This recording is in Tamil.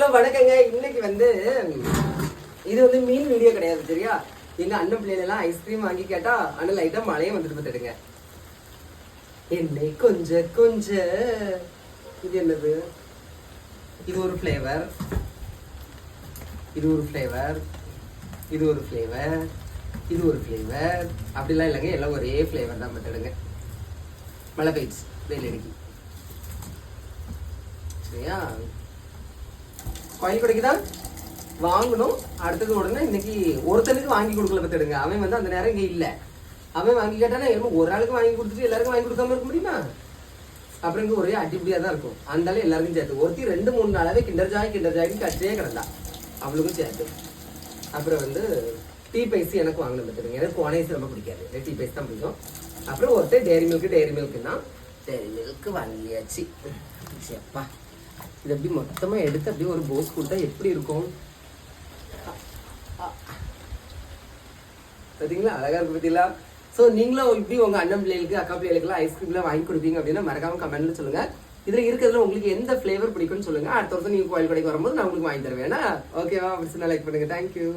ஹலோ வணக்கங்க. இன்னைக்கு வந்து இது வந்து மீன் வீடியோ கிடையாது சரியா? எங்க அண்ணன் பிள்ளைகள் ஐஸ்கிரீம் வாங்கி கேட்டா அண்ணன் லைட்டா மழையும் வந்துட்டு பார்த்துடுங்க. என்னை கொஞ்ச கொஞ்ச. இது என்னது? இது ஒரு ஃப்ளேவர் இது ஒரு ஃப்ளேவர் இது ஒரு ஃப்ளேவர் இது ஒரு ஃப்ளேவர் அப்படிலாம் இல்லைங்க எல்லாம் ஒரே ஃப்ளேவர் தான் பார்த்துடுங்க. மழை பெய்ச்சு வெயில் அடிக்கி சரியா? கோயில் கடைக்கு தான் வாங்கணும். அடுத்தது உடனே இன்னைக்கு ஒருத்தனுக்கு வாங்கி கொடுக்கல பத்துடுங்க அவன் வந்து அந்த நேரம் இங்கே இல்லை. அவன் வாங்கி கேட்டானா என்னமோ ஒரு ஆளுக்கு வாங்கி கொடுத்துட்டு எல்லாருக்கும் வாங்கி கொடுக்காம இருக்க முடியுமா? அப்புறம் இங்கே ஒரே அடிப்படியாக தான் இருக்கும். அந்தாலும் எல்லாருக்கும் சேர்த்து. ஒருத்தி ரெண்டு மூணு நாளாவே கிண்டர் ஜாய் கிண்டர் ஜாய்க்கு கட்டே கிடந்தா. அவளுக்கும் சேர்த்து. அப்புறம் வந்து டீ பைஸ் எனக்கு வாங்கணும் பத்துடுங்க எனக்கு கோனைஸ் ரொம்ப பிடிக்காது. டீ பைஸ் தான் பிடிக்கும். அப்புறம் ஒருத்தர் டேரி மில்க் டேரி மில்க்குன்னா டேரி மில்க் வாங்கியாச்சு. அப்பா. இது அப்படி மொத்தமா எடுத்து அப்படியே ஒரு போஸ் கொடுத்தா எப்படி இருக்கும்? பார்த்தீங்களா அழகா இருக்கு பார்த்தீங்களா ஸோ நீங்களும் இப்படி உங்க அண்ணன் பிள்ளைகளுக்கு அக்கா பிள்ளைகளுக்குலாம் ஐஸ்கிரீம்லாம் வாங்கி கொடுப்பீங்க அப்படின்னா மறக்காம கமெண்ட்ல சொல்லுங்க. இதில் இருக்கிறதுல உங்களுக்கு எந்த ஃப்ளேவர் பிடிக்கும்னு சொல்லுங்க. அடுத்த வருஷம் நீங்க கோயில் கடைக்கு வரும்போது நான் உங்களுக்கு வாங்கி தருவேன். ஓகேவா அப்படி லைக் பண்ணுங்க. தேங்க்யூ